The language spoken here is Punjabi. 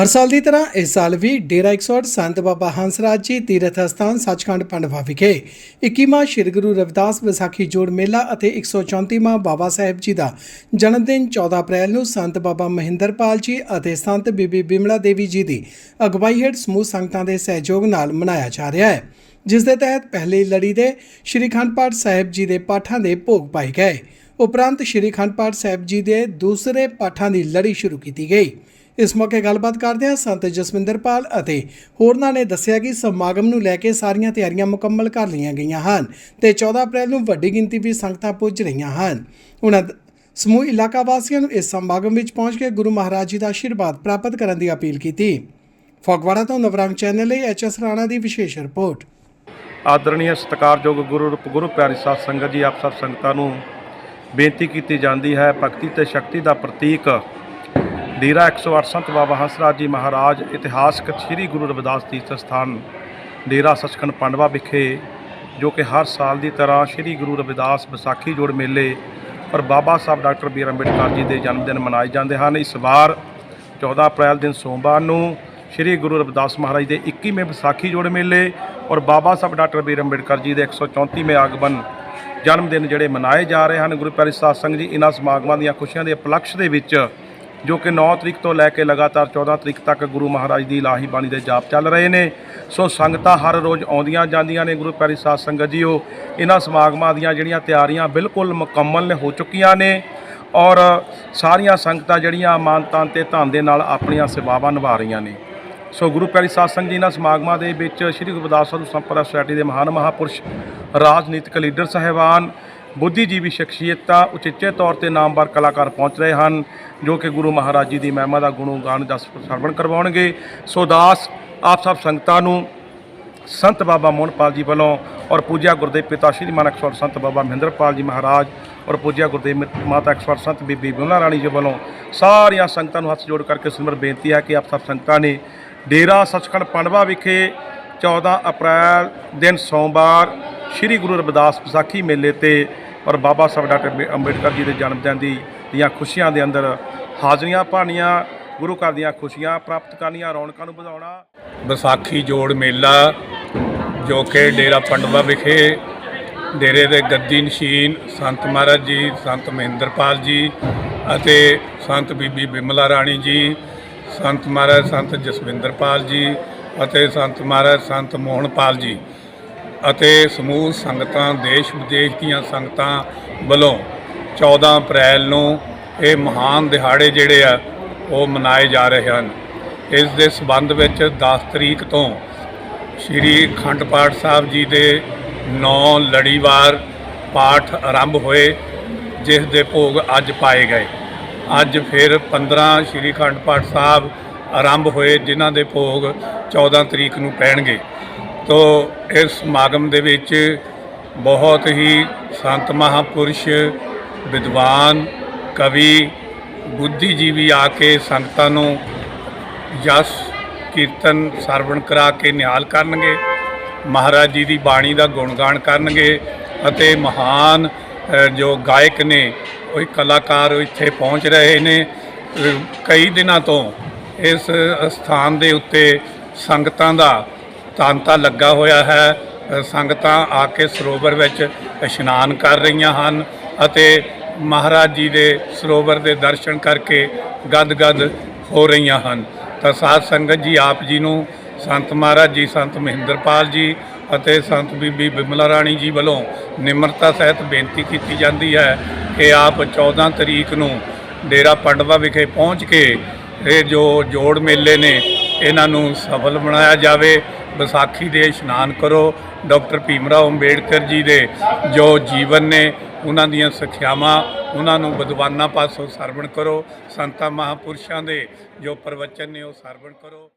ਹਰ ਸਾਲ ਦੀ ਤਰ੍ਹਾਂ ਇਸ ਸਾਲ ਵੀ ਡੇਰਾ 108 ਸੰਤ ਬਾਬਾ ਹੰਸਰਾਜ ਜੀ ਤੀਰਥ ਅਸਥਾਨ ਸੱਚਖੰਡ ਪੰਡਵਾ ਵਿਖੇ 21ਵਾਂ ਸ੍ਰੀ ਗੁਰੂ ਰਵਿਦਾਸ ਵਿਸਾਖੀ ਜੋੜ ਮੇਲਾ ਅਤੇ 134ਵਾਂ ਬਾਬਾ ਸਾਹਿਬ ਜੀ ਦਾ ਜਨਮ ਦਿਨ 14 ਅਪ੍ਰੈਲ ਨੂੰ ਸੰਤ ਬਾਬਾ ਮਹਿੰਦਰਪਾਲ ਜੀ ਅਤੇ ਸੰਤ ਬੀਬੀ ਬਿਮਲਾ ਦੇਵੀ ਜੀ ਦੀ ਅਗਵਾਈ ਹੇਠ ਸਮੂਹ ਸੰਗਤਾਂ ਦੇ ਸਹਿਯੋਗ ਨਾਲ ਮਨਾਇਆ ਜਾ ਰਿਹਾ ਹੈ। ਜਿਸ ਦੇ ਤਹਿਤ ਪਹਿਲੀ ਲੜੀ ਦੇ ਸ਼੍ਰੀ ਅਖੰਡ ਪਾਠ ਸਾਹਿਬ ਜੀ ਦੇ ਪਾਠਾਂ ਦੇ ਭੋਗ ਪਾਏ ਗਏ। ਉਪਰੰਤ ਸ਼੍ਰੀ ਖੰਡ ਪਾਠ ਸਾਹਿਬ ਜੀ ਦੇ ਦੂਸਰੇ ਪਾਠਾਂ ਦੀ ਲੜੀ ਸ਼ੁਰੂ ਕੀਤੀ ਗਈ। ਇਸ ਮੌਕੇ ਗੱਲਬਾਤ ਕਰਦਿਆਂ ਸੰਤ ਜਸਵਿੰਦਰਪਾਲ ਅਤੇ ਹੋਰਨਾਂ ਨੇ ਦੱਸਿਆ ਕਿ ਸਮਾਗਮ ਨੂੰ ਲੈ ਕੇ ਸਾਰੀਆਂ ਤਿਆਰੀਆਂ ਮੁਕੰਮਲ ਕਰ ਲਈਆਂ ਗਈਆਂ ਹਨ ਤੇ 14 ਅਪ੍ਰੈਲ ਨੂੰ ਵੱਡੀ ਗਿਣਤੀ ਵਿੱਚ ਸੰਗਤਾਂ ਪੁੱਜ ਰਹੀਆਂ ਹਨ। ਉਹਨਾਂ ਸਮੂਹ ਇਲਾਕਾ ਵਾਸੀਆਂ ਨੂੰ ਇਸ ਸਮਾਗਮ ਵਿੱਚ ਪਹੁੰਚ ਕੇ ਗੁਰੂ ਮਹਾਰਾਜ ਜੀ ਦਾ ਆਸ਼ੀਰਵਾਦ ਪ੍ਰਾਪਤ ਕਰਨ ਦੀ ਅਪੀਲ ਕੀਤੀ। ਫਗਵਾੜਾ ਤੋਂ ਨਵਰੰਗ ਚੈਨਲ ਲਈ ਐਚਐਸ ਰਾਣਾ ਦੀ ਵਿਸ਼ੇਸ਼ ਰਿਪੋਰਟ। ਆਦਰਣੀय ਸਤਿਕਾਰਯੋਗ ਗੁਰੂ ਗੁਰੂ ਪਿਆਰੀ ਸਾਧ ਸੰਗਤ ਜੀ, ਆਪ ਸਭ ਸੰਗਤਾਂ ਨੂੰ ਬੇਨਤੀ ਕੀਤੀ ਜਾਂਦੀ ਹੈ ਭਗਤੀ ਤੇ ਸ਼ਕਤੀ ਦਾ ਪ੍ਰਤੀਕ ਡੇਰਾ 108 ਸੰਤ ਬਾਬਾ ਹੰਸਰਾਜ ਜੀ ਮਹਾਰਾਜ ਇਤਿਹਾਸਕ ਸ੍ਰੀ ਗੁਰੂ ਰਵਿਦਾਸ ਤੀਰਥ ਸਥਾਨ ਡੇਰਾ ਸੱਚਖੰਡ ਪੰਡਵਾ ਵਿਖੇ, ਜੋ ਕਿ ਹਰ ਸਾਲ ਦੀ ਤਰ੍ਹਾਂ ਸ੍ਰੀ ਗੁਰੂ ਰਵਿਦਾਸ ਵਿਸਾਖੀ ਜੋੜ ਮੇਲੇ ਔਰ ਬਾਬਾ ਸਾਹਿਬ ਡਾਕਟਰ ਬੀ ਅੰਬੇਡਕਰ ਜੀ ਦੇ ਜਨਮ ਦਿਨ ਮਨਾਏ ਜਾਂਦੇ ਹਨ। ਇਸ ਵਾਰ 14 ਅਪ੍ਰੈਲ ਦਿਨ ਸੋਮਵਾਰ ਨੂੰ ਸ੍ਰੀ ਗੁਰੂ ਰਵਿਦਾਸ ਮਹਾਰਾਜ ਦੇ 21ਵੇਂ ਵਿਸਾਖੀ ਜੋੜ ਮੇਲੇ ਔਰ ਬਾਬਾ ਸਾਹਿਬ ਡਾਕਟਰ ਬੀ ਅੰਬੇਡਕਰ ਜੀ ਦੇ 134ਵੇਂ ਆਗਮਨ ਜਨਮ ਦਿਨ ਜਿਹੜੇ ਮਨਾਏ ਜਾ ਰਹੇ ਹਨ। ਗੁਰੂ ਪਿਆਰੇ ਸਾਧ ਸੰਗਤ ਜੀ ਇਹਨਾਂ ਸਮਾਗਮਾਂ ਦੀਆਂ ਖੁਸ਼ੀਆਂ ਦੇ ਉਪਲਕਸ਼ ਦੇ ਵਿੱਚ ਜੋ ਕਿ 9 ਤਰੀਕ ਤੋਂ ਲੈ ਕੇ ਲਗਾਤਾਰ 14 ਤਰੀਕ ਤੱਕ ਗੁਰੂ ਮਹਾਰਾਜ ਦੀ ਇਲਾਹੀ ਬਾਣੀ ਦੇ ਜਾਪ ਚੱਲ ਰਹੇ ਨੇ। ਸੋ ਸੰਗਤਾਂ ਹਰ ਰੋਜ਼ ਆਉਂਦੀਆਂ ਜਾਂਦੀਆਂ ਨੇ ਗੁਰੂ ਪਿਆਰੀ ਸਾਧ ਸੰਗਤ ਜੀਓ। ਇਹਨਾਂ ਸਮਾਗਮਾਂ ਦੀਆਂ ਜਿਹੜੀਆਂ ਤਿਆਰੀਆਂ ਬਿਲਕੁਲ ਮੁਕੰਮਲ ਨੇ ਹੋ ਚੁੱਕੀਆਂ ਨੇ ਔਰ ਸਾਰੀਆਂ ਸੰਗਤਾਂ ਜਿਹੜੀਆਂ ਮਾਨਤਾਨ ਤੇ ਧਨ ਦੇ ਨਾਲ ਆਪਣੀਆਂ ਸੇਵਾਵਾਂ ਨਿਭਾ ਰਹੀਆਂ ਨੇ। ਸੋ ਗੁਰੂ ਪਿਆਰੀ ਸਾਧ ਸੰਗਤ ਜੀ, ਇਹਨਾਂ ਸਮਾਗਮਾਂ ਦੇ ਵਿੱਚ ਸ੍ਰੀ ਗੁਰਦਾਸ ਸਾਹਿਬ ਸਾਧੂ ਸੰਪਰਦਾ ਸੁਸਾਇਟੀ ਦੇ ਮਹਾਨ ਮਹਾਪੁਰਸ਼, ਰਾਜਨੀਤਿਕ ਲੀਡਰ ਸਾਹਿਬਾਨ ਬੁੱਧੀਜੀਵੀ ਸ਼ਖਸੀਅਤਾਂ ਉਚੇਚੇ ਤੌਰ ਤੇ ਨਾਮਵਰ ਕਲਾਕਾਰ ਪਹੁੰਚ ਰਹੇ ਹਨ, ਜੋ ਕਿ ਗੁਰੂ ਮਹਾਰਾਜ ਜੀ ਦੀ ਮਹਿਮਾ ਦਾ ਗੁਣਗਾਨ ਜਸ ਸਰਵਣ ਕਰਵਾਉਣਗੇ। ਸੋ ਦਾਸ, ਆਪ ਸਭ ਸੰਗਤਾਂ ਨੂੰ ਸੰਤ ਬਾਬਾ ਮੋਹਨਪਾਲ ਜੀ ਵੱਲੋਂ ਔਰ ਪੂਜਿਆ ਗੁਰਦੇਵ ਪਿਤਾ ਸ਼੍ਰੀ ਮਾਨ 108 ਸੰਤ ਬਾਬਾ ਮਹਿੰਦਰਪਾਲ ਜੀ ਮਹਾਰਾਜ ਔਰ ਪੂਜਿਆ ਗੁਰਦੇਵ ਮਾਤਾ ਅਕਸਵਰ ਸੰਤ ਬੀਬੀ ਬਿਮਲਾ ਰਾਣੀ ਜੀ ਵੱਲੋਂ ਸਾਰੀਆਂ ਸੰਗਤਾਂ ਨੂੰ ਹੱਥ ਜੋੜ ਕਰਕੇ ਸਿਮਰ ਬੇਨਤੀ ਹੈ ਕਿ ਆਪ ਸਭ ਸੰਗਤਾਂ ਨੇ ਡੇਰਾ ਸੱਚਖੰਡ ਪੰਡਵਾ ਵਿਖੇ 14 ਅਪ੍ਰੈਲ ਦਿਨ ਸੋਮਵਾਰ ਸ਼੍ਰੀ ਗੁਰੂ ਰਵਿਦਾਸ ਵਿਸਾਖੀ ਮੇਲੇ ਤੇ ਔਰ ਬਾਬਾ ਸਾਹਿਬ ਡਾਕਟਰ ਬੀ- ਅੰਬੇਡਕਰ ਜੀ ਦੇ ਜਨਮ ਦਿਨ ਦੀ ਦੀਆਂ ਖੁਸ਼ੀਆਂ ਦੇ ਅੰਦਰ ਹਾਜ਼ਰੀਆਂ ਭਾਣੀਆਂ ਗੁਰੂ ਘਰ ਦੀਆਂ ਖੁਸ਼ੀਆਂ ਪ੍ਰਾਪਤ ਕਰਨੀਆਂ, ਰੌਣਕਾਂ ਨੂੰ ਵਧਾਉਣਾ। ਵਿਸਾਖੀ ਜੋੜ ਮੇਲਾ, ਜੋ ਕਿ ਡੇਰਾ ਪੰਡਵਾ ਵਿਖੇ ਡੇਰੇ ਦੇ ਗੱਦੀ ਨਸ਼ੀਨ ਸੰਤ ਮਹਾਰਾਜ ਜੀ, ਸੰਤ ਮਹਿੰਦਰਪਾਲ ਜੀ ਅਤੇ ਸੰਤ ਬੀਬੀ ਬਿਮਲਾ ਰਾਣੀ ਜੀ, ਸੰਤ ਮਹਾਰਾਜ, ਸੰਤ ਜਸਵਿੰਦਰਪਾਲ ਜੀ ਅਤੇ ਸੰਤ ਮਹਾਰਾਜ, ਸੰਤ ਮੋਹਨਪਾਲ ਜੀ। ਅਤੇ ਸਮੂਹ ਸੰਗਤਾਂ, ਦੇਸ਼ ਵਿਦੇਸ਼ ਦੀਆਂ ਸੰਗਤਾਂ ਵੱਲੋਂ 14 ਅਪ੍ਰੈਲ ਨੂੰ ਇਹ ਮਹਾਨ ਦਿਹਾੜੇ ਜਿਹੜੇ ਆ, ਉਹ ਮਨਾਏ ਜਾ ਰਹੇ ਹਨ। ਇਸ ਦੇ ਸਬੰਧ ਵਿੱਚ 10 ਤਰੀਕ ਤੋਂ ਸ਼੍ਰੀ ਅਖੰਡ ਪਾਠ ਸਾਹਿਬ ਜੀ ਦੇ 9 ਲੜੀਵਾਰ ਪਾਠ ਆਰੰਭ ਹੋਏ, ਜਿਸ ਦੇ ਭੋਗ ਅੱਜ ਪਾਏ ਗਏ। ਅੱਜ ਫਿਰ 15 ਸ਼੍ਰੀ ਅਖੰਡ ਪਾਠ ਸਾਹਿਬ ਆਰੰਭ ਹੋਏ, ਜਿਨ੍ਹਾਂ ਦੇ ਭੋਗ 14 ਤਰੀਕ ਨੂੰ ਪੈਣਗੇ। ਤੋ ਇਸ ਸਮਾਗਮ ਦੇ ਵਿੱਚ ਬਹੁਤ ਹੀ ਸੰਤ ਮਹਾਪੁਰਸ਼, ਵਿਦਵਾਨ, ਕਵੀ, ਬੁੱਧੀਜੀਵੀ ਆ ਕੇ ਸੰਗਤਾਂ ਨੂੰ ਜਸ ਕੀਰਤਨ ਸਰਵਣ ਕਰਾ ਕੇ ਨਿਹਾਲ ਕਰਨਗੇ। ਮਹਾਰਾਜ ਜੀ ਦੀ ਬਾਣੀ ਦਾ ਗੁਣਗਾਨ ਕਰਨਗੇ ਅਤੇ ਮਹਾਨ ਜੋ ਗਾਇਕ ਨੇ, ਉਹ ਕਲਾਕਾਰ ਇੱਥੇ ਪਹੁੰਚ ਰਹੇ ਨੇ। ਕਈ ਦਿਨਾਂ ਤੋਂ ਇਸ ਸਥਾਨ ਦੇ ਉੱਤੇ ਸੰਗਤਾਂ ਦਾ ਤਾਂਤਾ ਲੱਗਾ ਹੋਇਆ ਹੈ। ਸੰਗਤਾਂ ਆ ਕੇ ਸਰੋਵਰ ਵਿੱਚ ਇਸ਼ਨਾਨ ਕਰ ਰਹੀਆਂ ਹਨ ਅਤੇ ਮਹਾਰਾਜ ਜੀ ਦੇ ਸਰੋਵਰ ਦੇ ਦਰਸ਼ਨ ਕਰਕੇ ਗਦ-ਗਦ ਹੋ ਰਹੀਆਂ ਹਨ। ਤਾਂ ਸਾਧ ਸੰਗਤ ਜੀ, ਆਪ ਜੀ ਨੂੰ ਸੰਤ ਮਹਾਰਾਜ ਜੀ, ਸੰਤ ਮਹਿੰਦਰਪਾਲ ਜੀ ਅਤੇ ਸੰਤ ਬੀਬੀ ਬਿਮਲਾ ਰਾਣੀ ਜੀ ਵੱਲੋਂ ਨਿਮਰਤਾ ਸਹਿਤ ਬੇਨਤੀ ਕੀਤੀ ਜਾਂਦੀ ਹੈ ਕਿ ਆਪ 14 ਤਰੀਕ ਨੂੰ ਡੇਰਾ ਪੰਡਵਾ ਵਿਖੇ ਪਹੁੰਚ ਕੇ ਇਹ ਜੋ ਜੋੜ ਮੇਲੇ ਨੇ, ਇਹਨਾਂ ਨੂੰ ਸਫਲ ਬਣਾਇਆ ਜਾਵੇ ਵਿਸਾਖੀ ਦੇ ਇਸ਼ਨਾਨ ਕਰੋ। ਡਾਕਟਰ ਭੀਮਰਾਓ ਅੰਬੇਡਕਰ ਜੀ ਦੇ ਜੋ ਜੀਵਨ ਨੇ, ਉਹਨਾਂ ਦੀਆਂ ਸਿੱਖਿਆਵਾਂ, ਉਹਨਾਂ ਨੂੰ ਵਿਦਵਾਨਾਂ ਪਾਸੋਂ ਸਰਵਣ ਕਰੋ। ਸੰਤਾਂ ਮਹਾਂਪੁਰਸ਼ਾਂ ਦੇ ਜੋ ਪ੍ਰਵਚਨ ਨੇ, ਉਹ ਸਰਵਣ ਕਰੋ।